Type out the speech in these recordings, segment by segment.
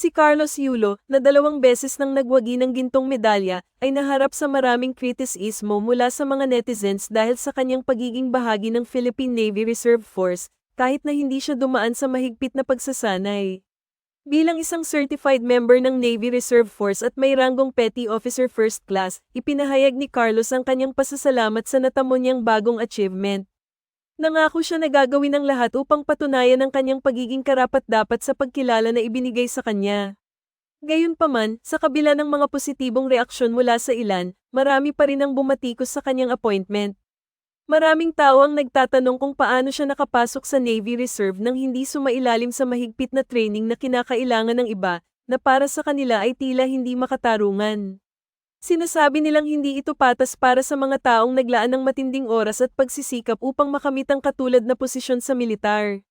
Si Carlos Yulo, na dalawang beses nang nagwagi ng gintong medalya, ay naharap sa maraming kritisismo mula sa mga netizens dahil sa kanyang pagiging bahagi ng Philippine Navy Reserve Force, kahit na hindi siya dumaan sa mahigpit na pagsasanay. Bilang isang certified member ng Navy Reserve Force at may ranggong Petty Officer First Class, ipinahayag ni Carlos ang kanyang pasasalamat sa natamo niyang bagong achievement. Nangako siya na gagawin ang lahat upang patunayan ang kanyang pagiging karapat-dapat sa pagkilala na ibinigay sa kanya. Gayunpaman, sa kabila ng mga positibong reaksyon mula sa ilan, marami pa rin ang bumatikos sa kanyang appointment. Maraming tao ang nagtatanong kung paano siya nakapasok sa Navy Reserve nang hindi sumailalim sa mahigpit na training na kinakailangan ng iba, na para sa kanila ay tila hindi makatarungan. Sinasabi nilang hindi ito patas para sa mga taong naglaan ng matinding oras at pagsisikap upang makamit ang katulad na posisyon sa militar.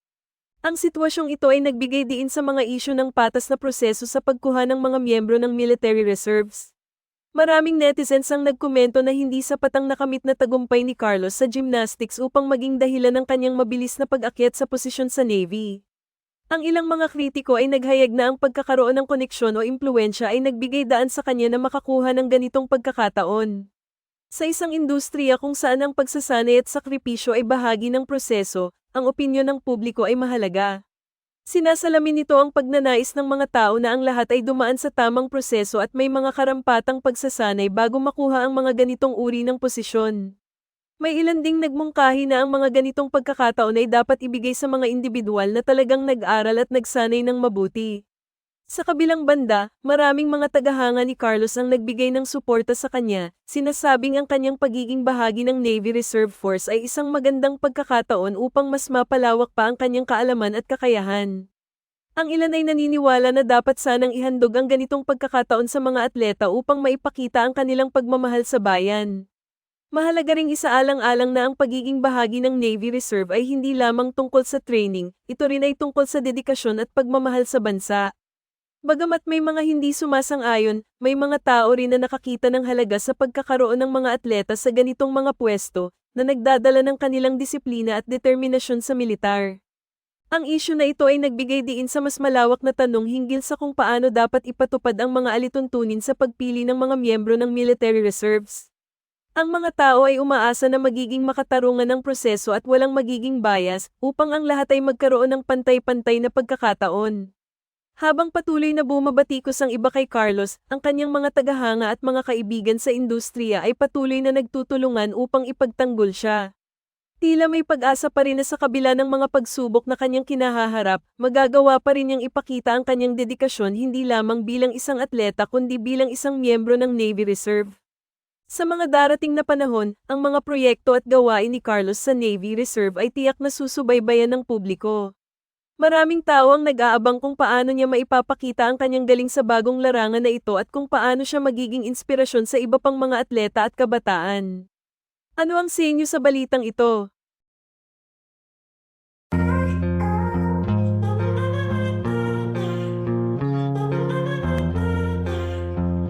Ang sitwasyong ito ay nagbigay diin sa mga isyu ng patas na proseso sa pagkuha ng mga miyembro ng military reserves. Maraming netizens ang nagkomento na hindi sapat ang nakamit na tagumpay ni Carlos sa gymnastics upang maging dahilan ng kanyang mabilis na pag-akyat sa posisyon sa Navy. Ang ilang mga kritiko ay naghayag na ang pagkakaroon ng koneksyon o impluensya ay nagbigay daan sa kanya na makakuha ng ganitong pagkakataon. Sa isang industriya kung saan ang pagsasanay at sakripisyo ay bahagi ng proseso, ang opinyon ng publiko ay mahalaga. Sinasalamin nito ang pagnanais ng mga tao na ang lahat ay dumaan sa tamang proseso at may mga karampatang pagsasanay bago makuha ang mga ganitong uri ng posisyon. May ilan ding nagmungkahi na ang mga ganitong pagkakataon ay dapat ibigay sa mga individual na talagang nag-aral at nagsanay ng mabuti. Sa kabilang banda, maraming mga tagahanga ni Carlos ang nagbigay ng suporta sa kanya, sinasabing ang kanyang pagiging bahagi ng Navy Reserve Force ay isang magandang pagkakataon upang mas mapalawak pa ang kanyang kaalaman at kakayahan. Ang ilan ay naniniwala na dapat sanang ihandog ang ganitong pagkakataon sa mga atleta upang maipakita ang kanilang pagmamahal sa bayan. Mahalaga ring isaalang-alang na ang pagiging bahagi ng Navy Reserve ay hindi lamang tungkol sa training, ito rin ay tungkol sa dedikasyon at pagmamahal sa bansa. Bagamat may mga hindi sumasang-ayon, may mga tao rin na nakakita ng halaga sa pagkakaroon ng mga atleta sa ganitong mga pwesto, na nagdadala ng kanilang disiplina at determinasyon sa militar. Ang isyu na ito ay nagbigay diin sa mas malawak na tanong hinggil sa kung paano dapat ipatupad ang mga alituntunin sa pagpili ng mga miyembro ng military reserves. Ang mga tao ay umaasa na magiging makatarungan ng proseso at walang magiging bias upang ang lahat ay magkaroon ng pantay-pantay na pagkakataon. Habang patuloy na bumabatikos ang iba kay Carlos, ang kanyang mga tagahanga at mga kaibigan sa industriya ay patuloy na nagtutulungan upang ipagtanggol siya. Tila may pag-asa pa rin na sa kabila ng mga pagsubok na kanyang kinahaharap, magagawa pa rin niyang ipakita ang kanyang dedikasyon hindi lamang bilang isang atleta kundi bilang isang miyembro ng Navy Reserve. Sa mga darating na panahon, ang mga proyekto at gawain ni Carlos sa Navy Reserve ay tiyak na susubaybayan ng publiko. Maraming tao ang nag-aabang kung paano niya maipapakita ang kanyang galing sa bagong larangan na ito at kung paano siya magiging inspirasyon sa iba pang mga atleta at kabataan. Ano ang sa inyo sa balitang ito?